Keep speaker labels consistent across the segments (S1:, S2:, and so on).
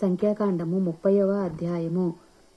S1: సంఖ్యాకాండము ముప్పైవ అధ్యాయము.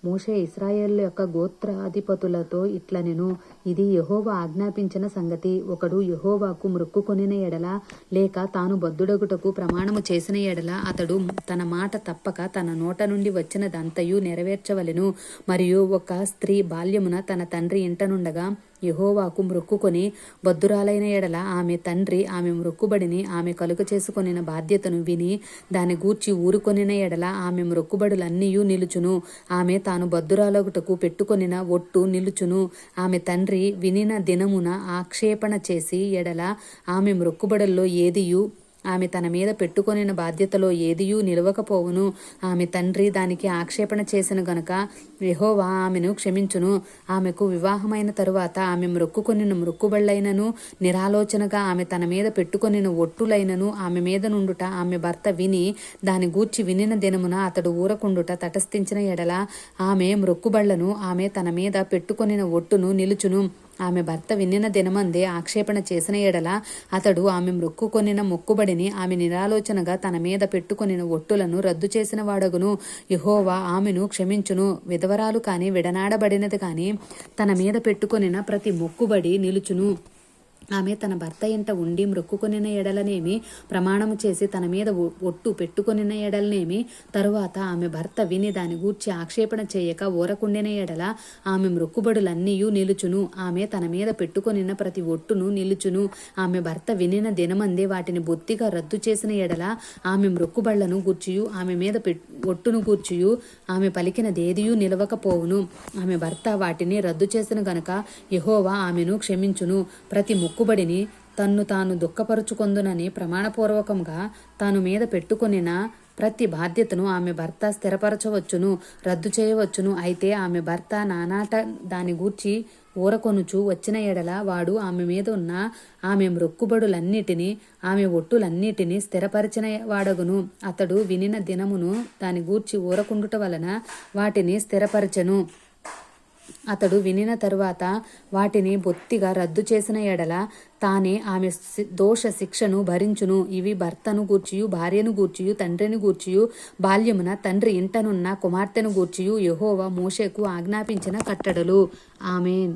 S1: మోషే ఇస్రాయేల్ యొక్క గోత్రాధిపతులతో ఇట్లనెను ఇది యహోవా ఆజ్ఞాపించిన సంగతి. ఒకడు యెహోవాకు మృక్కుకొనిన ఎడల లేక తాను బద్దుడగుటకు ప్రమాణము చేసిన ఎడల అతడు తన మాట తప్పక తన నోట నుండి వచ్చినదంతయు నెరవేర్చవలెను. మరియు ఒక స్త్రీ బాల్యమున తన తండ్రి ఇంటనుండగా యహోవాకు మ్రొక్కుకొని బద్దురాలైన ఎడల ఆమె తండ్రి ఆమె మ్రొక్కుబడిని ఆమె కలుగ చేసుకొనిన బాధ్యతను విని దాని గూర్చి ఊరుకొనిన ఎడల ఆమె మ్రొక్కుబడులన్నీయూ నిలుచును. ఆమె తాను బద్దురాలగుటకు పెట్టుకొనిన ఒట్టు నిలుచును. ఆమె తండ్రి వినిన దినమున ఆక్షేపణ చేసి ఎడల ఆమె మ్రొక్కుబడుల్లో ఏదియూ ఆమె తన మీద పెట్టుకొనిన బాధ్యతలో ఏదియూ నిలవకపోవును. ఆమె తండ్రి దానికి ఆక్షేపణ చేసిన గనుక యహోవా ఆమెను క్షమించును. ఆమెకు వివాహమైన తరువాత ఆమె మ్రొక్కుకొనిన మ్రొక్కుబళ్ళైనను నిరాలోచనగా ఆమె తన మీద పెట్టుకొనిన ఒట్టులైనను ఆమె మీద నుండుట ఆమె భర్త విని దాని గూర్చి వినిన దినమున అతడు ఊరకుండుట తటస్థించిన ఎడల ఆమె మ్రొక్కుబళ్ళను ఆమె తన మీద పెట్టుకొనిన ఒట్టును నిలుచును. ఆమె భర్త విన్నిన దినమందే ఆక్షేపణ చేసిన ఎడల అతడు ఆమె మొక్కుకొనిన మొక్కుబడిని ఆమె నిరాలోచనగా తన మీద పెట్టుకొనిన ఒట్టులను రద్దు చేసిన వాడగును. యహోవా ఆమెను క్షమించును. విధవరాలు కాని విడనాడబడినది కాని తన మీద పెట్టుకొనిన ప్రతి మొక్కుబడి నిలుచును. ఆమె తన భర్త ఎంట ఉండి మ్రొక్కుకొనిన ఎడలనేమి ప్రమాణము చేసి తన మీద ఒ- ఒట్టు పెట్టుకొనిన ఎడలనేమి తరువాత ఆమె భర్త విని దాని గూర్చి ఆక్షేపణ చేయక ఊరకుండిన ఎడల ఆమె మ్రొక్కుబడులన్నీయూ నిలుచును. ఆమె తన మీద పెట్టుకొనిన ప్రతి ఒట్టును నిలుచును. ఆమె భర్త వినిన దినమందే వాటిని బొత్తిగా రద్దు చేసిన ఎడల ఆమె మ్రొక్కుబళ్ళను గూర్చియు ఆమె మీద పెట్ ఒట్టును గూర్చియు ఆమె పలికిన దేదియు నిలవకపోవును. ఆమె భర్త వాటిని రద్దు చేసిన గనుక యహోవా ఆమెను క్షమించును. ప్రతి మొక్కుబడిని తన్ను తాను దుఃఖపరుచుకొందునని ప్రమాణపూర్వకంగా తాను మీద పెట్టుకొనిన ప్రతి బాధ్యతను ఆమె భర్త స్థిరపరచవచ్చును రద్దు చేయవచ్చును. అయితే ఆమె భర్త నానాట దాని గూర్చి ఊరకొనుచు వచ్చిన ఎడల వాడు ఆమె మీద ఉన్న ఆమె మ్రొక్కుబడులన్నిటినీ ఆమె ఒట్టులన్నిటినీ స్థిరపరిచిన వాడగును. అతడు వినిన దినమును దాని గూర్చి ఊరకుండుట వలన వాటిని స్థిరపరచెను. అతడు వినిన తరువాత వాటిని బొత్తిగా రద్దు చేసిన ఎడల తానే ఆమె దోష శిక్షను భరించును. ఇవి భర్తను గూర్చియు భార్యను గూర్చియు తండ్రిని గూర్చియు బాల్యమున తండ్రి ఇంటనున్న కుమార్తెను గూర్చియు యహోవ మోషేకు ఆజ్ఞాపించిన కట్టడలు. ఆమెన్.